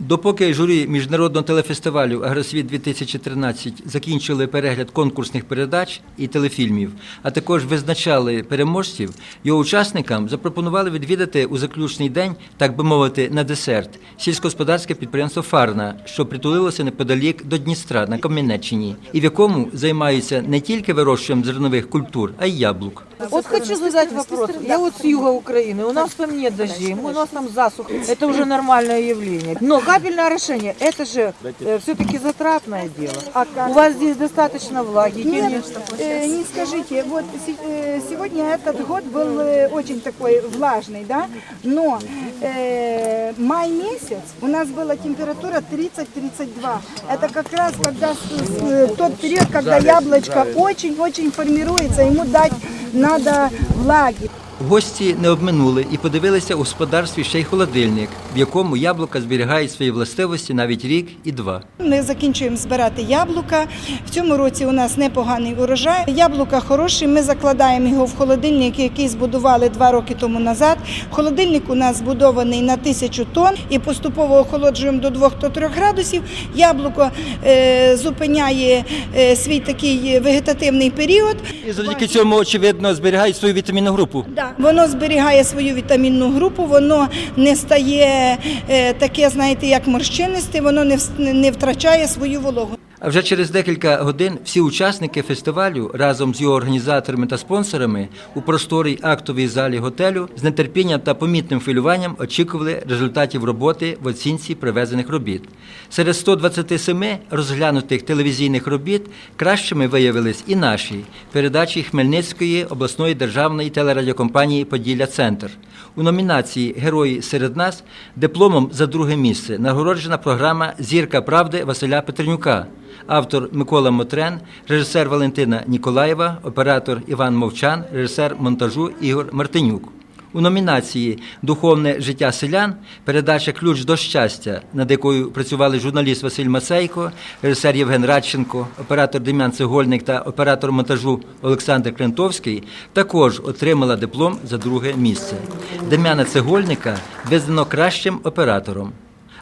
Допоки журі міжнародного телефестивалю Агросвіт 2013 закінчили перегляд конкурсних передач і телефільмів, а також визначали переможців, його учасникам запропонували відвідати у заключний день, так би мовити, на десерт сільськогосподарське підприємство Фарна, що притулилося неподалік до Дністра на Кам'янеччині, і в якому займаються не тільки вирощуванням зернових культур, а й яблук. Вот хочу задать вопрос. Я вот с юга Украины, у нас там нет дождей, у нас там засуха. Это уже нормальное явление. Но капельное орошение, это же все-таки затратное дело. У вас здесь достаточно влаги. Нет, э, не скажите, вот се- э, сегодня этот год был э, очень такой влажный, да, но э, май месяц у нас была температура 30-32. Это как раз когда с- с- э, тот период, когда яблочко очень-очень формируется, ему дать надо влаги. Гості не обминули і подивилися у господарстві ще й холодильник, в якому яблука зберігають свої властивості навіть рік і два. Ми закінчуємо збирати яблука. В цьому році у нас непоганий урожай. Яблука хороші. Ми закладаємо його в холодильник, який збудували два роки тому назад. Холодильник у нас збудований на тисячу тонн і поступово охолоджуємо до 2-3 градусів. Яблуко е, зупиняє е, свій такий вегетативний період. І завдяки цьому, очевидно, зберігають свою вітамінну групу. Да. Воно зберігає свою вітамінну групу, воно не стає е, таке, знаєте, як морщинисте, воно не, втрачає свою вологу. А вже через декілька годин всі учасники фестивалю разом з його організаторами та спонсорами у просторій актовій залі готелю з нетерпінням та помітним хвилюванням очікували результатів роботи в оцінці привезених робіт. Серед 127 розглянутих телевізійних робіт кращими виявились і наші передачі Хмельницької обласної державної телерадіокомпанії Поділля Центр. У номінації Герої серед нас дипломом за друге місце нагороджена програма Зірка правди Василя Петренюка. Автор Микола Мотрен, режисер Валентина Ніколаєва, оператор Іван Мовчан, режисер монтажу Ігор Мартинюк. У номінації Духовне життя селян передача Ключ до щастя, над якою працювали журналіст Василь Мацейко, режисер Євген Радченко, оператор Дем'ян Цегольник та оператор монтажу Олександр Клентовський, також отримала диплом за друге місце. Дем'яна Цегольника визнано кращим оператором.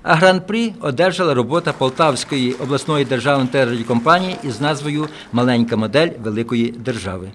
А гран-прі одержала робота Полтавської обласної державної телерадіокомпанії із назвою Маленька модель великої держави.